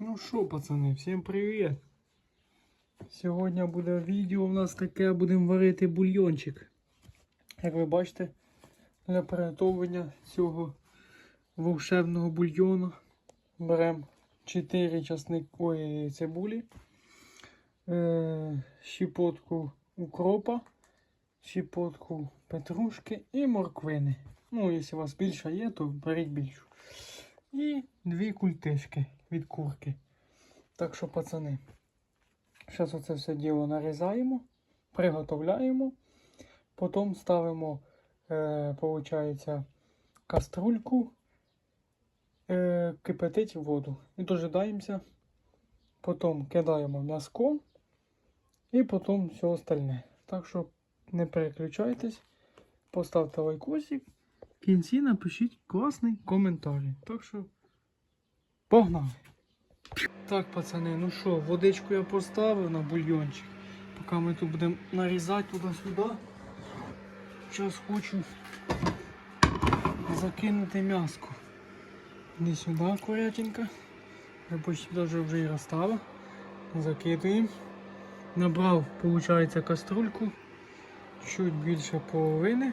Ну що, пацани, всім привіт! Сьогодні буде відео у нас таке, будемо варити бульйончик. Як ви бачите, для приготування цього волшебного бульйону беремо 4 часник ой, цибулі, е, щепотку укропа, щепотку петрушки і морквини. Ну, якщо у вас більше є, то беріть більшу. І дві культишки від курки. Так що, пацани, зараз оце все діло нарізаємо, приготовляємо, потім ставимо, е, получається, каструльку, е, кипятить воду. І дожидаємося, потім кидаємо м'язко і потім все остальне. Так що не переключайтесь, поставте лайкосик. Кінці напишіть класний коментар. Так що погнали! Так, пацани, ну що, водичку я поставив на бульйончик. Поки ми тут будемо нарізати туди-сюди. Зараз хочу закинути м'яско. Іди сюди, курятинка. Я почти даже вже і розстава. Закидуємо. Набрав, виходить, каструльку. Чуть більше половини.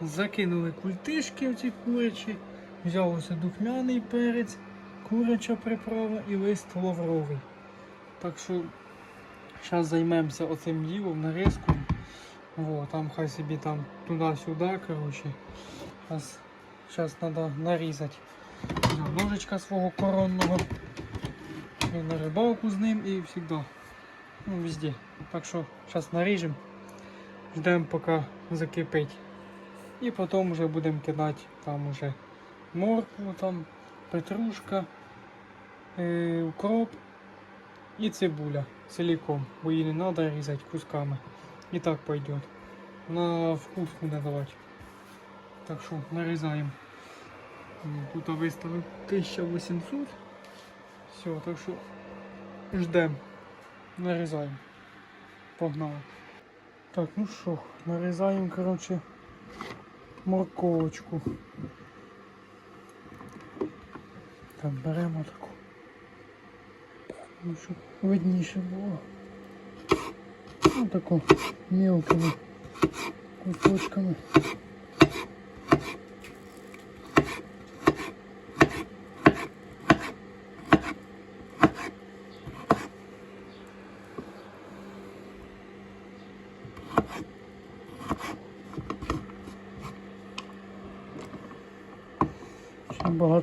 Закинули культишки оці курячі. Взяв ось духмяний перець, куряча приправа і лист лавровий. Так що зараз займемося оцим ділом, нарізкою. Во, там хай собі там туди-сюди. Зараз, треба нарізати. Ножичка свого коронного. І на рибалку з ним і завжди. Ну, везде. Так що зараз наріжемо. Ждемо поки закипить. І потім вже будемо кидати там уже моркву, там петрушка, е, укроп і цибуля целиком, бо її не треба різати кусками. І так пойдет. На вкус буде давати. Так що нарізаємо. Тут виставив 1800. Все, так що ждемо. Нарізаємо. Погнали. Так, ну що, нарізаємо, коротше, морковочку. Так, беремо таку. Ну, щоб видніше було. Ну, таку мілкими кусочками.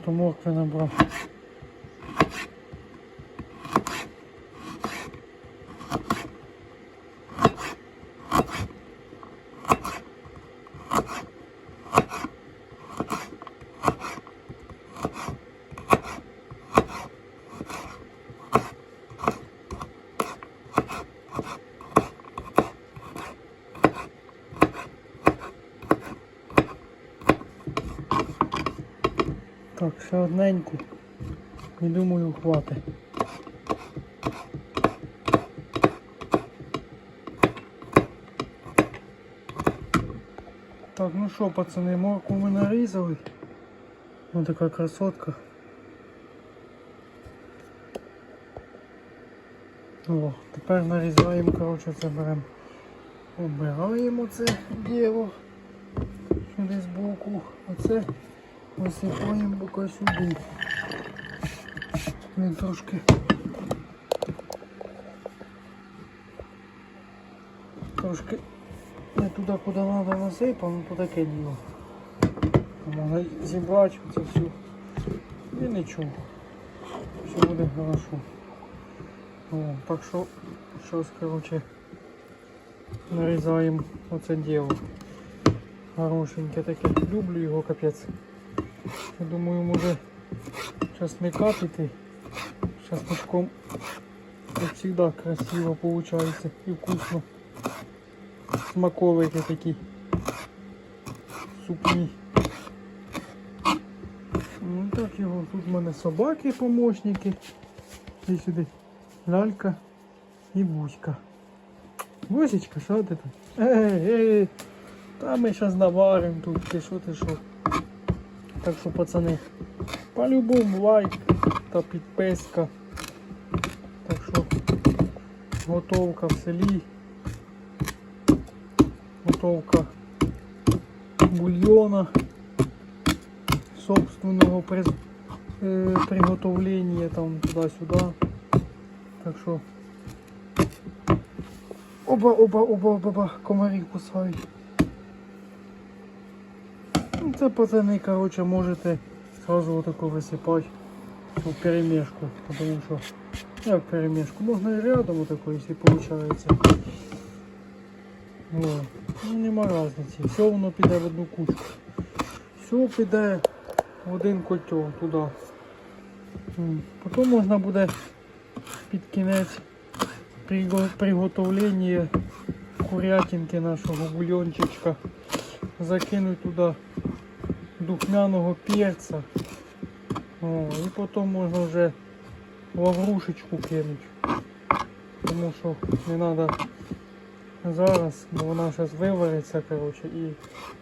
Ще багато одненьку. І думаю, хватить. Так, ну що, пацани, морку ми нарізали. Ось така красотка. О, тепер нарізаємо, коротше, це беремо. Обираємо це діло. Сюди збоку. Оце висипаємо поки сюди. Він трошки трошки не туди, куди треба насипав, ну то таке діло. Можна зібрати це все. І нічого. Все буде хорошо. О, так що зараз, коротше, нарізаємо оце діло. Хорошеньке таке. Люблю його капець. Думаю, може часника піти. З Часничком як завжди красиво получается і вкусно. Смаковики такі. Супні. Ну так його. Тут в мене собаки помощники. І сюди лялька і бузька. Бусечка, що ти тут? Ей, ей, та ми зараз наваримо тут, ти що, ти що. Так що, пацани, по-любому лайк, та підписка. Так що готовка в селі. Готовка бульйона собственного при, е, приготовлення там туди-сюди. Так що оба, оба, оба, оба, оба, комарі кусають. Це пацани, короче, можете сразу отако висипати в перемішку, тому що як перемішку, можна і рядом отако, якщо виходить. Ну, ну нема різниці. Все воно піде в одну кучку. Все піде в один котел туди. М, Потім можна буде під кінець приготовлення курятинки нашого бульончичка закинуть туди духмяного перця. О, і потім можна вже лаврушечку кинути. Тому що не треба зараз, бо вона зараз вивариться, коротше, і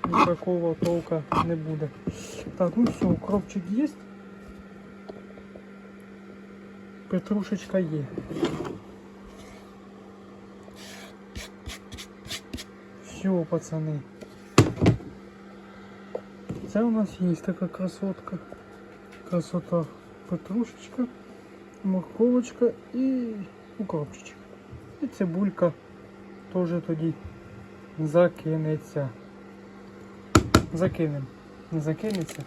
ніякого толка не буде. Так, ну все, укропчик є. Петрушечка є. Все, пацани. Це у нас є така красотка. Красота петрушечка, морковочка і укропчичок. І цибулька теж тоді закинеться. Закинем. Не закинеться.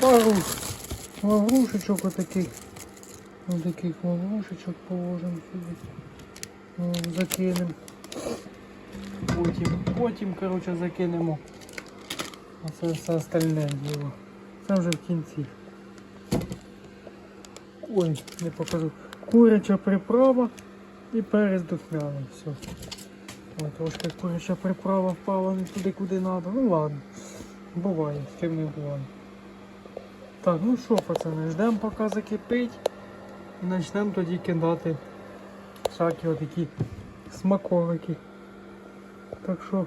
Пару лаврушечок отаких. Отаких лаврушечок положимо сюди. О, Потім, потім, коротше, закинемо. А це все остальне діло. Це вже в кінці. Ой, не покажу. Куряча приправа і перець духмяний. Все. Ой, трошки куряча приправа впала не туди, куди треба. Ну ладно. Буває, з ким не буває. Так, ну що, пацани, ждемо поки закипить. І почнемо тоді кидати всякі отакі смаколики. Так що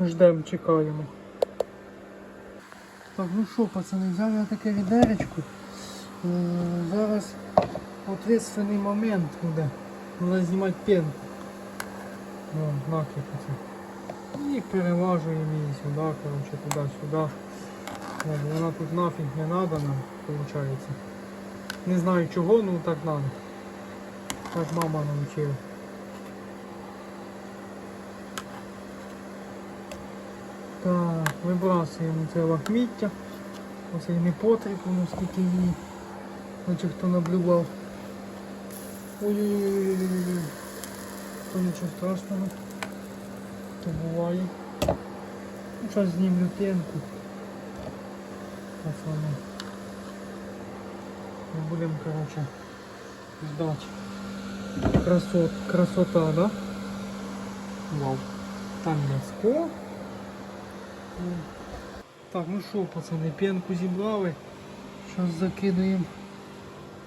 ждемо, чекаємо. Так, ну що, пацани, взяв я таке відеречко. Е, Зараз ответственний момент буде. Треба знімати пенку. О, накипати. І переважуємо її сюди, коротше, туди-сюди. Вона тут нафіг не треба нам, виходить. Не знаю чого, ну так треба. Так мама навчила. Так, вибрасуємо це лахміття. Оцей непотріб, воно скільки її. Наче хто наблюдав. Ой-ой-ой-ой-ой. То нічого страшного. То буває. Ну, Зараз знімлю. Пацани. Ми будемо, короче, ждать. Красот, красота, да? Вау. Там м'яско. Так, ну що, пацани, пенку зібрали. Зараз закидаємо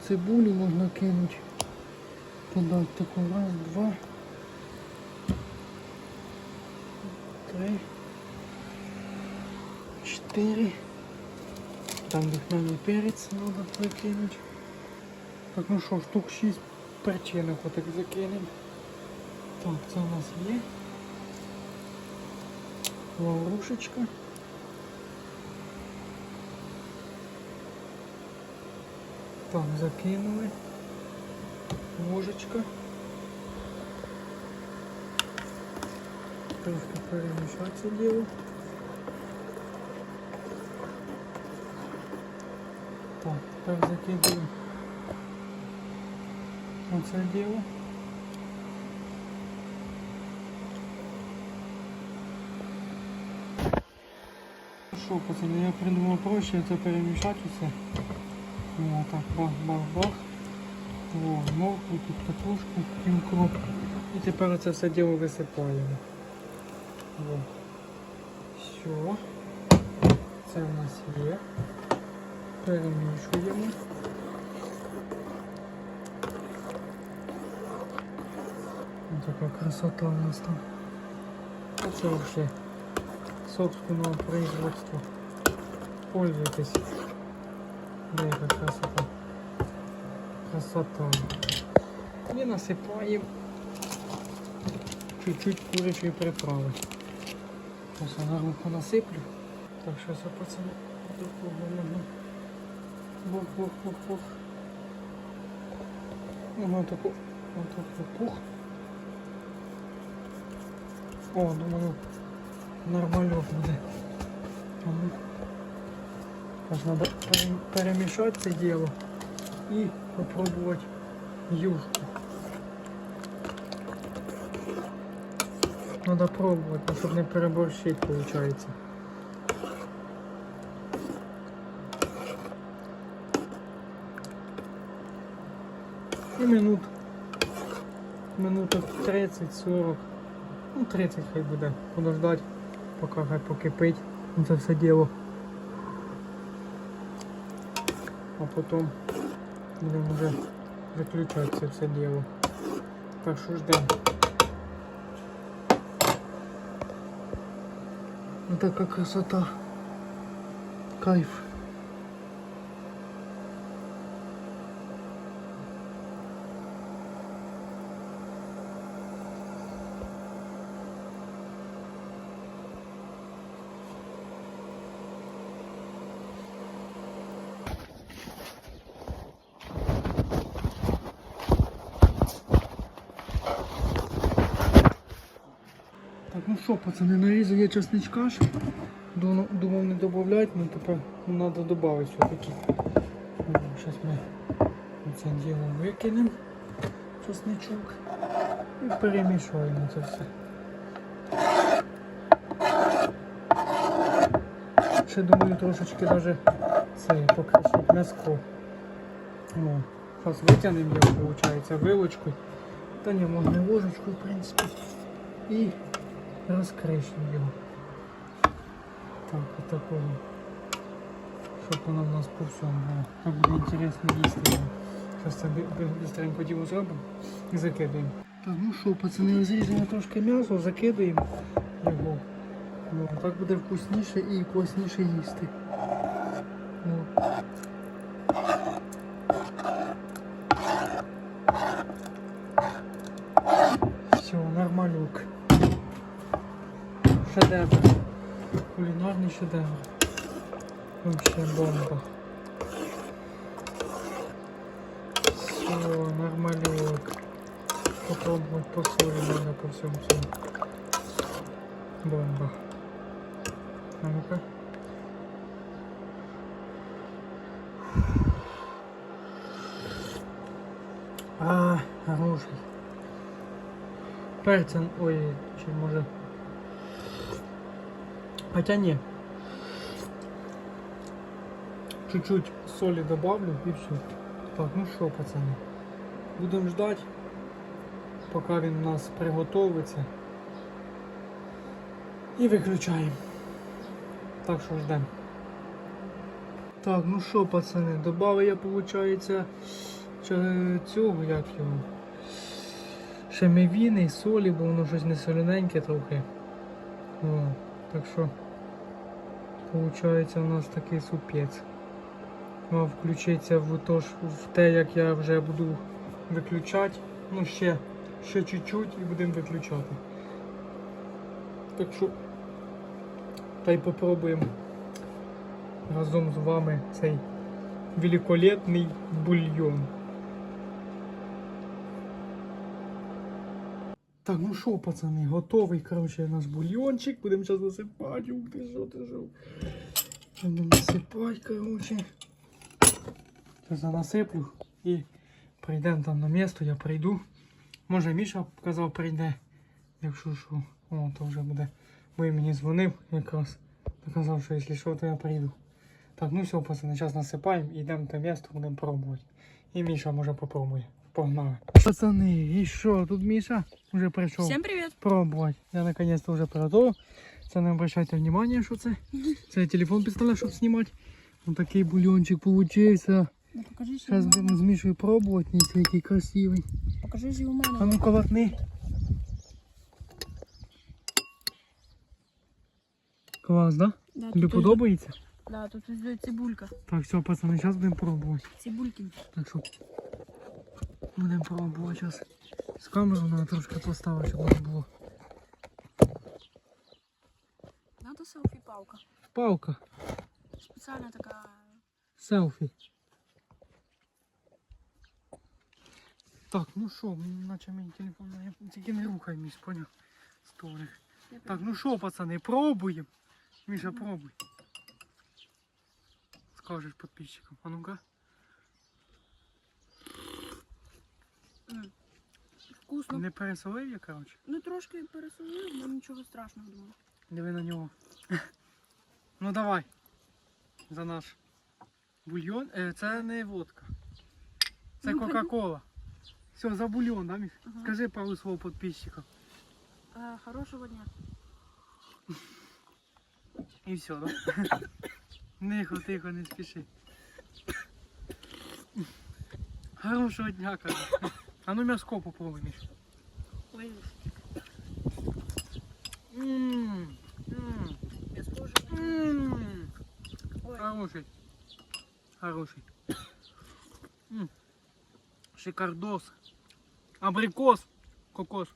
цибулю, можна кинути. Подати таку раз, два. Три. Чотири. Там духмяний перець треба прикинути. Так, ну що, штук 6 перчинок отак закинемо. Так, це у нас є. Лаврушечка. Так, закинули. Ложечка. Трошки перемішати це діло. Так, тепер закидуємо оце діло. Що, пацани, я придумав проще це перемішати усе. О, так, бах-бах-бах. О, моркву, тут картошку, і укроп. І тепер це все діло висипаємо. О. Все. Це в нас є. Перемішуємо. Ось така красота у нас там. А це вообще собственного производства. Пользуйтесь. Де яка красота. красота. І насипаємо чуть-чуть курячої приправи. Зараз я руку насиплю. Так що це пацани. Отаку воно. Бух, бух, бух, бух. Ага, таку. Отаку пух. О, думаю, нормальок буде. Ага. Зараз треба перемішати це діло і попробувати юшку. Надо пробувати, ну, щоб не переборщити, виходить. І минут. Минуток 30-40. Ну, 30 хай буде. Подождати, поки хай покипить. Ну, Це все діло. А потім будемо вже виключати це все діло. Так що ждемо. Ну така красота. Кайф. Що, пацани, нарізав я чесничка ж. Думав, не додавати, але тепер треба додати все-таки. Зараз ми це діло викинемо чесничок і перемішуємо це все. Ще думаю трошечки даже це покришити м'яско. Ну, зараз витягнемо його, виходить, вилочкою. Та ні, можна і ложечкою, в принципі. І розкришимо його. Так, отакого. Щоб воно в нас по всьому було. Так буде інтересно їсти. його. Зараз це быстренько діло зробимо і закидаємо. Так, ну що, пацани, розрізаємо трошки м'ясо, закидаємо його. Ну, так буде вкусніше і класніше їсти. Ну. Все, нормалюк. Шедевр. Кулінарний шедевр. Вообще бомба. Все, нормалюк. Попробовать по надо по всему всему. Бомба. А ну-ка. А, хороший. Перця, ой, чи може. Хотя не. Чуть-чуть соли добавлю и все. Так, ну що, пацани. Будемо ждать, поки він у нас приготовиться. І виключаємо. Так що ждемо. Так, ну що, пацани, добавив я, виходить, цього, як його. Шемевіни, солі, бо воно щось не соляненьке трохи. О, так що, виходить, у нас такий супець. Мав включитися в, то, в те, як я вже буду виключати. Ну, ще, ще чуть-чуть і будемо виключати. Так що, та й попробуємо разом з вами цей великолепний бульйон. Так, ну що, пацани, готовий, короче, наш бульйончик. Будемо зараз засипати. Ух ти, що ти що. Будемо насипати, короче. Зараз насиплю і прийдемо там на місто, я прийду. Може Міша казав прийде. Якщо що, о, то вже буде. Бо він мені дзвонив якраз. Казав, що якщо що, то я прийду. Так, ну все, пацани, зараз насипаємо і йдемо на місто, будемо пробувати. І Міша може попробує. Погнали. Пацани, і що, тут Міша вже прийшов Всем привет! пробувати. Я наконец-то вже приготував. Це не обращайте внимания, що це. Це я телефон підставляю, щоб знімати. Ось такий бульончик получився. Ну, покажи, що Зараз у будемо мене. з Мішою пробувати. Ні, це який красивий. Покажи, що у мене. А ну коватни. Клас, да? Да, Тобі тут ось- подобається? Да, тут ось цибулька. Так, все, пацани, зараз будемо пробувати. Цибульки. Так що Будемо пробувати зараз. З камеру треба трошки поставити, щоб не було. Надо селфі палка. Палка, Спеціальна така. селфі. Так, ну що, наче мій телефон, ну, я тільки не рухай місь, поняв? Столик. Так, ну що, пацани, пробуємо. Міша, пробуй. Скажеш підписчикам. А ну-ка. М. Вкусно. Не пересолив я, коротше. Ну трошки пересолив, але нічого страшного думаю. Диви на нього. Ну давай. За наш бульйон. Е, це не водка. Це Ну, Кока-Кола. Все, за бульйон, да, Міш? Ага. Скажи пару слов підписчикам. Е, хорошого дня. І все, да? Тихо, тихо, не спіши. Хорошого дня, каже. А ну м'яско попробуй, Міш. Ой, Ммм, ммм, я схожа. ммм. Ой, Хороший. Хороший. М. Шикардос. Абрикос. Кокос.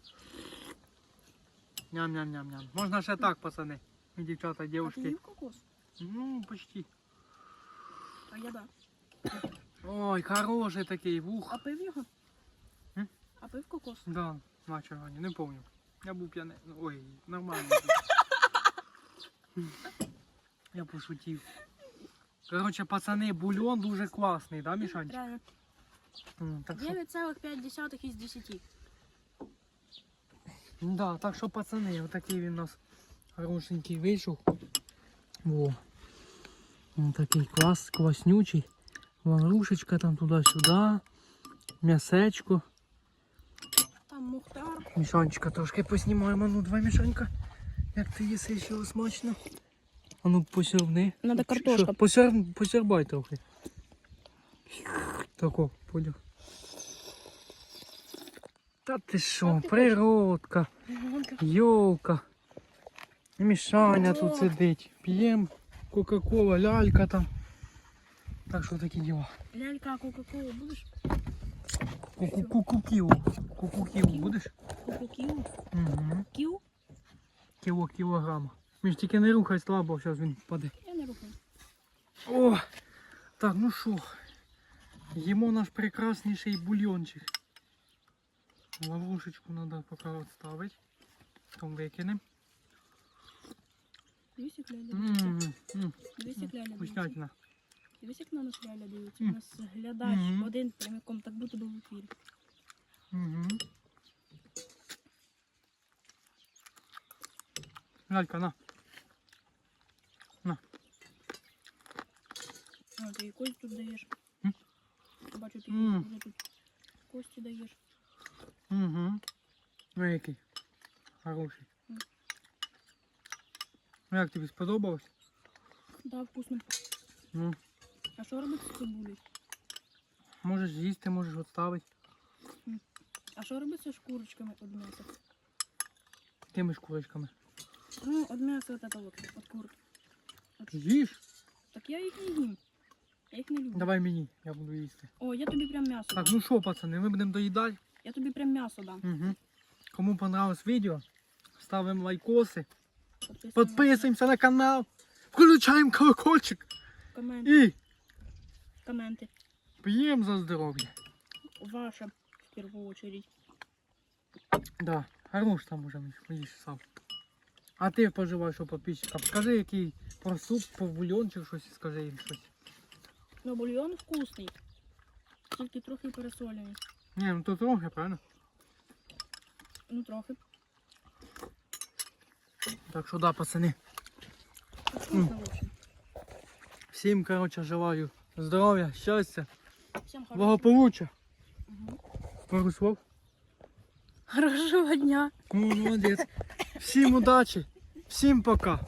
Ням-ням-ням-ням. Можна ще так, пацани. І дівчата, а ти дівчатки. їв кокос? Ну, почти. А я да. Ой, хороший такий, вух. А пив його? Пив кокос? Да, наче Ганя, не помню. Я був п'яний. Ну, Ой, нормально. Я пошутив. Короче, пацани, бульон дуже класний, да, Мішанчик? Що 9,5 із 10. Да, так що, пацани, отакий він у нас хорошенький вийшов. Во. Он такий клас, класнючий. Варушечка там туди-сюди. М'ясечко. Мішанчика трошки поснімаємо. Ну, давай, Мішанька. Як ти їси його смачно. А ну посервни. Надо картошка. Посер... Посербай трохи. Тако, поняв. Та ти що, природка. Йолка. Мішаня тут сидить. П'єм Кока-Кола, лялька там. Так що такі діла. Лялька, Кока-Кола будеш? Ку-ку-ку-кіо. Ку-ку-кіо будеш? Кока-Кіу? Угу. Кіу? Кіло кілограма. Між тільки не рухай слабо, зараз він впаде. Я не рухаю. О! Так, ну що, їмо наш прекрасніший бульйончик. Лаврушечку треба поки відставити. Потім викинемо. Дивись, як ляля Ммм, дивиться. ммм, Дивись, як ляля дивиться. вкуснятина. Дивись, як на нас ляля дивиться. У нас глядач один прямиком, так будто би в ефірі. Угу. Лялька, на. А, ти і кость тут даєш. М? Бачу, ти М. вже тут кості даєш. Угу. Ну який? Хороший. М. Ну, Як тобі сподобалось? Да, вкусно. Ну, А що робити з цибулею? можеш з'їсти, можеш відставити. А що робиться з курочками від м'яса? Тими шкурочками. Ну, від м'яса от это вот, від курки. Їж? Так я їх не їм. Я їх не люблю. Давай мені, я буду їсти. О, я тобі прям м'ясо Так, дам. ну що, пацани, ми будемо доїдати. Я тобі прям м'ясо дам. Угу. Кому понравилось відео, ставимо лайкоси, Підписуйся на канал, включаємо колокольчик Коменти. і Коменти. п'ємо за здоров'я. Ваша, в первую очередь. Да, хорош там уже Міш, сам. А ти поживаєш у підписчикам. Скажи, який про суп, про бульончик щось, скажи їм щось. Ну, бульйон вкусний. Тільки трохи пересолений. Ні, ну то трохи, правильно? Ну, трохи. Так що да, пацани. Вкусно, в общем. Всім, коротше, желаю здоров'я, щастя, Всем хорошего. благополуччя. Мгм. Пару слов. Хорошего дня. Ну, молодець. Всім удачі, всім пока.